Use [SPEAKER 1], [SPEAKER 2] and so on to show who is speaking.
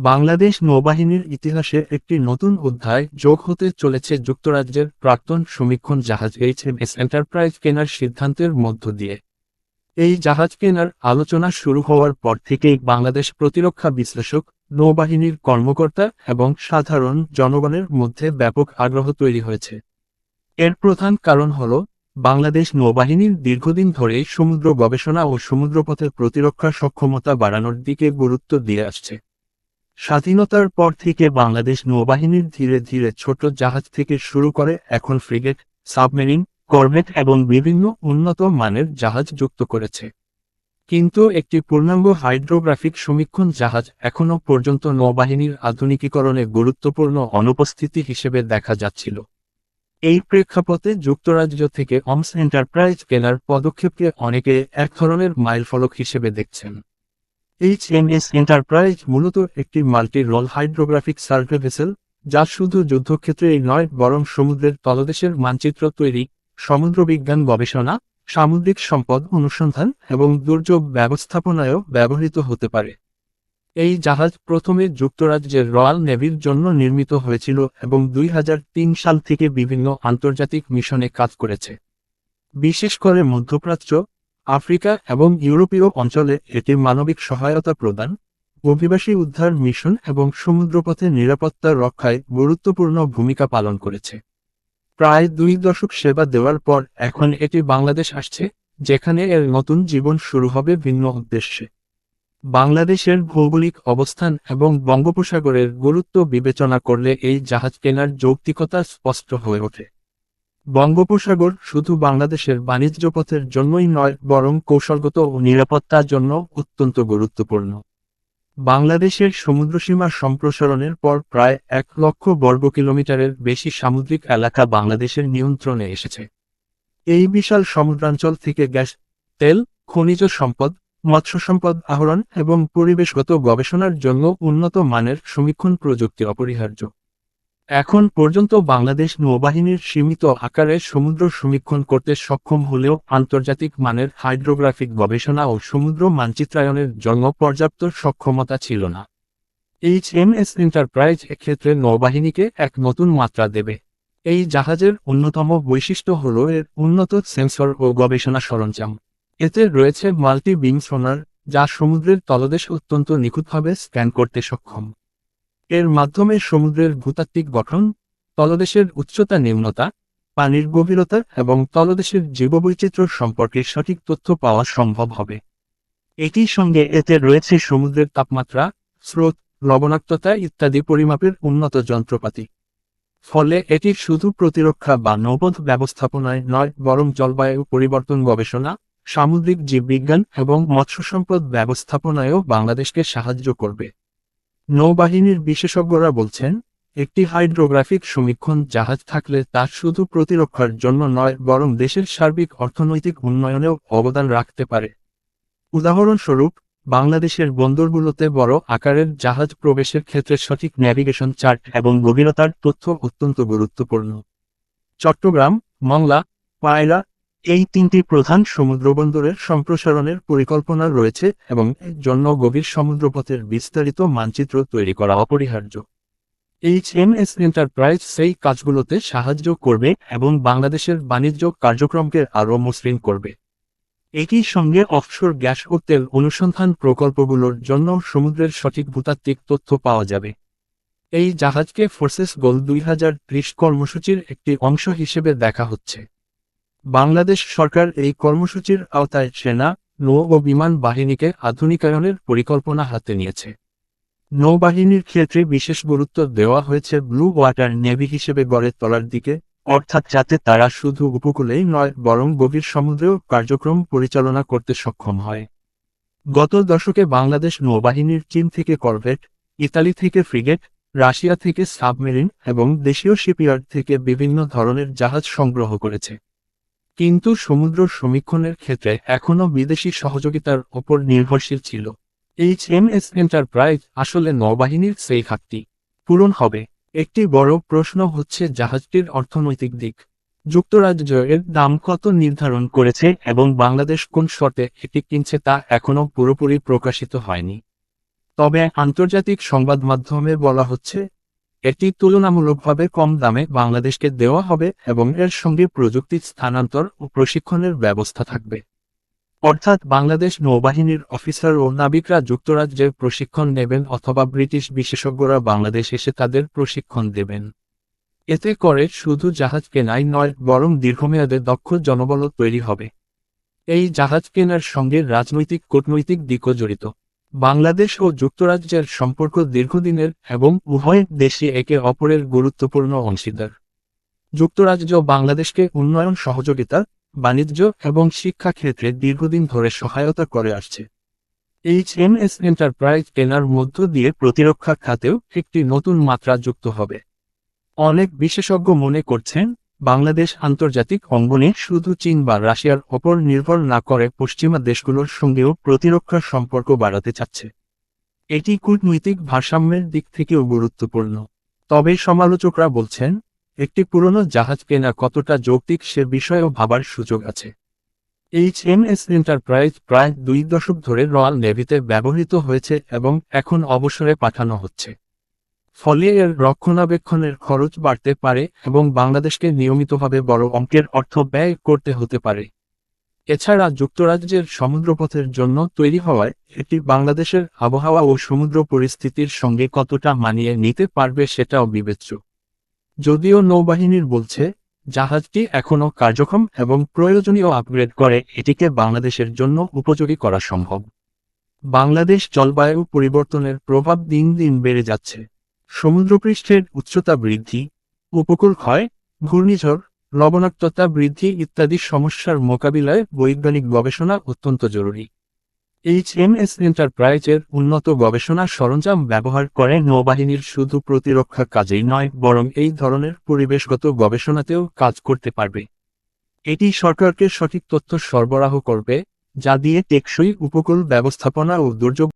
[SPEAKER 1] বাংলাদেশ নৌবাহিনীর ইতিহাসে একটি নতুন অধ্যায় যোগ হতে চলেছে যুক্তরাজ্যের প্রাক্তন সমীক্ষণ জাহাজ এইচএমএস এন্টারপ্রাইজ কেনার সিদ্ধান্তের মধ্য দিয়ে। এই জাহাজ কেনার আলোচনা শুরু হওয়ার পর থেকেই বাংলাদেশ প্রতিরক্ষা বিশ্লেষক, নৌবাহিনীর কর্মকর্তা এবং সাধারণ জনগণের মধ্যে ব্যাপক আগ্রহ তৈরি হয়েছে। এর প্রধান কারণ হল, বাংলাদেশ নৌবাহিনীর দীর্ঘদিন ধরে সমুদ্র গবেষণা ও সমুদ্রপথের প্রতিরক্ষা সক্ষমতা বাড়ানোর দিকে গুরুত্ব দিয়ে আসছে। স্বাধীনতার পর থেকে বাংলাদেশ নৌবাহিনীর ধীরে ধীরে ছোট জাহাজ থেকে শুরু করে এখন ফ্রিগেট, সাবমেরিন, করভেট এবং বিভিন্ন উন্নত মানের জাহাজ যুক্ত করেছে। কিন্তু একটি পূর্ণাঙ্গ হাইড্রোগ্রাফিক সমীক্ষণ জাহাজ এখনও পর্যন্ত নৌবাহিনীর আধুনিকীকরণে গুরুত্বপূর্ণ অনুপস্থিতি হিসেবে দেখা যাচ্ছিল। এই প্রেক্ষাপটে যুক্তরাজ্য থেকে অমস এন্টারপ্রাইজ কেনার পদক্ষেপকে অনেকে এক ধরনের মাইলফলক হিসেবে দেখছেন। এইচএমএস এন্টারপ্রাইজ মূলত একটি multi role hydrographic survey vessel যা শুধু যুদ্ধক্ষেত্রেই নয়, বরং সমুদ্রের তলদেশের মানচিত্র তৈরি, সমুদ্রবিজ্ঞান গবেষণা, সামুদ্রিক সম্পদ অনুসন্ধান এবং দুর্যোগ ব্যবস্থাপনায়ও ব্যবহৃত হতে পারে। এই জাহাজ প্রথমে যুক্তরাজ্যের রয়্যাল নেভির জন্য নির্মিত হয়েছিল এবং দুই হাজার তিন সাল থেকে বিভিন্ন আন্তর্জাতিক মিশনে কাজ করেছে। বিশেষ করে মধ্যপ্রাচ্য আফ্রিকা এবং ইউরোপীয় অঞ্চলে এটি মানবিক সহায়তা প্রদান, অভিবাসী উদ্ধার মিশন এবং সমুদ্রপথে নিরাপত্তা রক্ষায় গুরুত্বপূর্ণ ভূমিকা পালন করেছে। প্রায় দুই দশক সেবা দেওয়ার পর এখন এটি বাংলাদেশ আসছে, যেখানে এর নতুন জীবন শুরু হবে ভিন্ন উদ্দেশ্যে। বাংলাদেশের ভৌগোলিক অবস্থান এবং বঙ্গোপসাগরের গুরুত্ব বিবেচনা করলে এই জাহাজ কেনার যৌক্তিকতা স্পষ্ট হয়ে ওঠে। বঙ্গোপসাগর শুধু বাংলাদেশের বাণিজ্য পথের জন্যই নয়, বরং কৌশলগত ও নিরাপত্তার জন্য অত্যন্ত গুরুত্বপূর্ণ। বাংলাদেশের সমুদ্রসীমা সম্প্রসারণের পর প্রায় এক লক্ষ বর্গ কিলোমিটারের বেশি সামুদ্রিক এলাকা বাংলাদেশের নিয়ন্ত্রণে এসেছে। এই বিশাল সমুদ্রাঞ্চল থেকে গ্যাস, তেল, খনিজ সম্পদ, মৎস্য সম্পদ আহরণ এবং পরিবেশগত গবেষণার জন্য উন্নত মানের সমীক্ষণ প্রযুক্তি অপরিহার্য। এখন পর্যন্ত বাংলাদেশ নৌবাহিনীর সীমিত আকারে সমুদ্র সমীক্ষণ করতে সক্ষম হলেও আন্তর্জাতিক মানের হাইড্রোগ্রাফিক গবেষণা ও সমুদ্র মানচিত্রায়নের জন্য পর্যাপ্ত সক্ষমতা ছিল না। এইচ এম এস এন্টারপ্রাইজ এক্ষেত্রে নৌবাহিনীকে এক নতুন মাত্রা দেবে। এই জাহাজের অন্যতম বৈশিষ্ট্য হল এর উন্নত সেন্সর ও গবেষণা সরঞ্জাম। এতে রয়েছে মাল্টি বিম সোনার, যা সমুদ্রের তলদেশ অত্যন্ত নিখুঁতভাবে স্ক্যান করতে সক্ষম। এর মাধ্যমে সমুদ্রের ভূতাত্ত্বিক গঠন, তলদেশের উচ্চতা নিম্নতা, পানির গভীরতা এবং তলদেশের জীববৈচিত্র্য সম্পর্কে সঠিক তথ্য পাওয়া সম্ভব হবে। এটির সঙ্গে এতে রয়েছে সমুদ্রের তাপমাত্রা, স্রোত, লবণাক্ততা ইত্যাদি পরিমাপের উন্নত যন্ত্রপাতি। ফলে এটি শুধু প্রতিরক্ষা বা নৌপথ ব্যবস্থাপনায় নয়, বরং জলবায়ু পরিবর্তন গবেষণা, সামুদ্রিক জীববিজ্ঞান এবং মৎস্য সম্পদ ব্যবস্থাপনায়ও বাংলাদেশকে সাহায্য করবে। নৌবাহিনীর বিশেষজ্ঞরা বলছেন, একটি হাইড্রোগ্রাফিক সমীক্ষণ জাহাজ থাকলে তা শুধু প্রতিরক্ষার জন্য নয়, বরং দেশের সার্বিক অর্থনৈতিক উন্নয়নেও অবদান রাখতে পারে। উদাহরণস্বরূপ, বাংলাদেশের বন্দরগুলোতে বড় আকারের জাহাজ প্রবেশের ক্ষেত্রে সঠিক ন্যাভিগেশন চার্ট এবং গভীরতার তথ্য অত্যন্ত গুরুত্বপূর্ণ। চট্টগ্রাম, মংলা, পায়রা এই তিনটি প্রধান সমুদ্রবন্দরের সম্প্রসারণের পরিকল্পনা রয়েছে এবং এর জন্য গভীর সমুদ্রপথের বিস্তারিত মানচিত্র তৈরি করা অপরিহার্য। এইচ এম এস এন্টারপ্রাইজ সেই কাজগুলোতে সাহায্য করবে এবং বাংলাদেশের বাণিজ্য কার্যক্রমকে আরও মসৃণ করবে। একই সঙ্গে অফশোর গ্যাস ও তেল অনুসন্ধান প্রকল্পগুলোর জন্য সমুদ্রের সঠিক ভূতাত্ত্বিক তথ্য পাওয়া যাবে। এই জাহাজকে ফোর্সেস গোল দুই হাজার ত্রিশ কর্মসূচির একটি অংশ হিসেবে দেখা হচ্ছে। বাংলাদেশ সরকার এই কর্মসূচির আওতায় সেনা, নৌ ও বিমান বাহিনীকে আধুনিকায়নের পরিকল্পনা হাতে নিয়েছে। নৌবাহিনীর ক্ষেত্রে বিশেষ গুরুত্ব দেওয়া হয়েছে ব্লু ওয়াটার নেভি হিসেবে গড়ে তোলার দিকে, অর্থাৎ যাতে তারা শুধু উপকূলেই নয়, বরং গভীর সমুদ্রেও কার্যক্রম পরিচালনা করতে সক্ষম হয়। গত দশকে বাংলাদেশ নৌবাহিনীর চীন থেকে করভেট, ইতালি থেকে ফ্রিগেট, রাশিয়া থেকে সাবমেরিন এবং দেশীয় শিপইয়ার্ড থেকে বিভিন্ন ধরনের জাহাজ সংগ্রহ করেছে। কিন্তু সমুদ্র সমীক্ষণের ক্ষেত্রে এখনও বিদেশি সহযোগিতার ওপর নির্ভরশীল ছিল। এইচ এম এস এন্টারপ্রাইজ আসলে নৌবাহিনীর সেই ঘাটতি পূরণ হবে। একটি বড় প্রশ্ন হচ্ছে জাহাজটির অর্থনৈতিক দিক। যুক্তরাজ্য এর দাম কত নির্ধারণ করেছে এবং বাংলাদেশ কোন শর্তে এটি কিনছে তা এখনও পুরোপুরি প্রকাশিত হয়নি। তবে আন্তর্জাতিক সংবাদ মাধ্যমে বলা হচ্ছে এটি তুলনামূলকভাবে কম দামে বাংলাদেশকে দেওয়া হবে এবং এর সঙ্গে প্রযুক্তি স্থানান্তর ও প্রশিক্ষণের ব্যবস্থা থাকবে। অর্থাৎ বাংলাদেশ নৌবাহিনীর অফিসার ও নাবিকরা যুক্তরাজ্যে প্রশিক্ষণ নেবেন অথবা ব্রিটিশ বিশেষজ্ঞরা বাংলাদেশ এসে তাদের প্রশিক্ষণ দেবেন। এতে করে শুধু জাহাজ কেনাই নয়, বরং দীর্ঘমেয়াদে দক্ষ জনবল তৈরি হবে। এই জাহাজ কেনার সঙ্গে রাজনৈতিক কূটনৈতিক দিকও জড়িত। বাংলাদেশ ও যুক্তরাজ্যের সম্পর্ক দীর্ঘদিনের এবং উভয় দেশই একে অপরের গুরুত্বপূর্ণ অংশীদার। যুক্তরাজ্য বাংলাদেশকে উন্নয়ন, সহযোগিতা, বাণিজ্য এবং শিক্ষা ক্ষেত্রে দীর্ঘদিন ধরে সহায়তা করে আসছে। এইচ এম এস এন্টারপ্রাইজ কেনার মধ্য দিয়ে প্রতিরক্ষা খাতেও একটি নতুন মাত্রা যুক্ত হবে। অনেক বিশেষজ্ঞ মনে করছেন বাংলাদেশ আন্তর্জাতিক অঙ্গনে শুধু চীন বা রাশিয়ার ওপর নির্ভর না করে পশ্চিমা দেশগুলোর সঙ্গেও প্রতিরক্ষার সম্পর্ক বাড়াতে চাচ্ছে। এটি কূটনৈতিক ভারসাম্যের দিক থেকেও গুরুত্বপূর্ণ। তবে সমালোচকরা বলছেন, একটি পুরনো জাহাজ কেনা কতটা যৌক্তিক সে বিষয়েও ভাবার সুযোগ আছে। এইচ এম এস এন্টারপ্রাইজ প্রায় দুই দশক ধরে রয়্যাল নেভিতে ব্যবহৃত হয়েছে এবং এখন অবসরে পাঠানো হচ্ছে। ফলে এর রক্ষণাবেক্ষণের খরচ বাড়তে পারে এবং বাংলাদেশকে নিয়মিতভাবে বড় অঙ্কের অর্থ ব্যয় করতে হতে পারে। এছাড়া যুক্তরাজ্যের সমুদ্রপথের জন্য তৈরি হওয়ায় এটি বাংলাদেশের আবহাওয়া ও সমুদ্র পরিস্থিতির সঙ্গে কতটা মানিয়ে নিতে পারবে সেটাও বিবেচ্য। যদিও নৌবাহিনীর বলছে, জাহাজটি এখনও কার্যক্ষম এবং প্রয়োজনীয় আপগ্রেড করে এটিকে বাংলাদেশের জন্য উপযোগী করা সম্ভব। বাংলাদেশ জলবায়ু পরিবর্তনের প্রভাব দিন দিন বেড়ে যাচ্ছে। সমুদ্রপৃষ্ঠের উচ্চতা বৃদ্ধি, উপকূল ক্ষয়, ঘূর্ণিঝড়, লবণাক্ততা বৃদ্ধি ইত্যাদি সমস্যার মোকাবিলায় বৈজ্ঞানিক গবেষণা অত্যন্ত জরুরি। এইচ এম এস এন্টারপ্রাইজের উন্নত গবেষণা সরঞ্জাম ব্যবহার করে নৌবাহিনীর শুধু প্রতিরক্ষা কাজেই নয়, বরং এই ধরনের পরিবেশগত গবেষণাতেও কাজ করতে পারবে। এটি সরকারকে সঠিক তথ্য সরবরাহ করবে, যা দিয়ে টেকসই উপকূল ব্যবস্থাপনা ও দুর্যোগ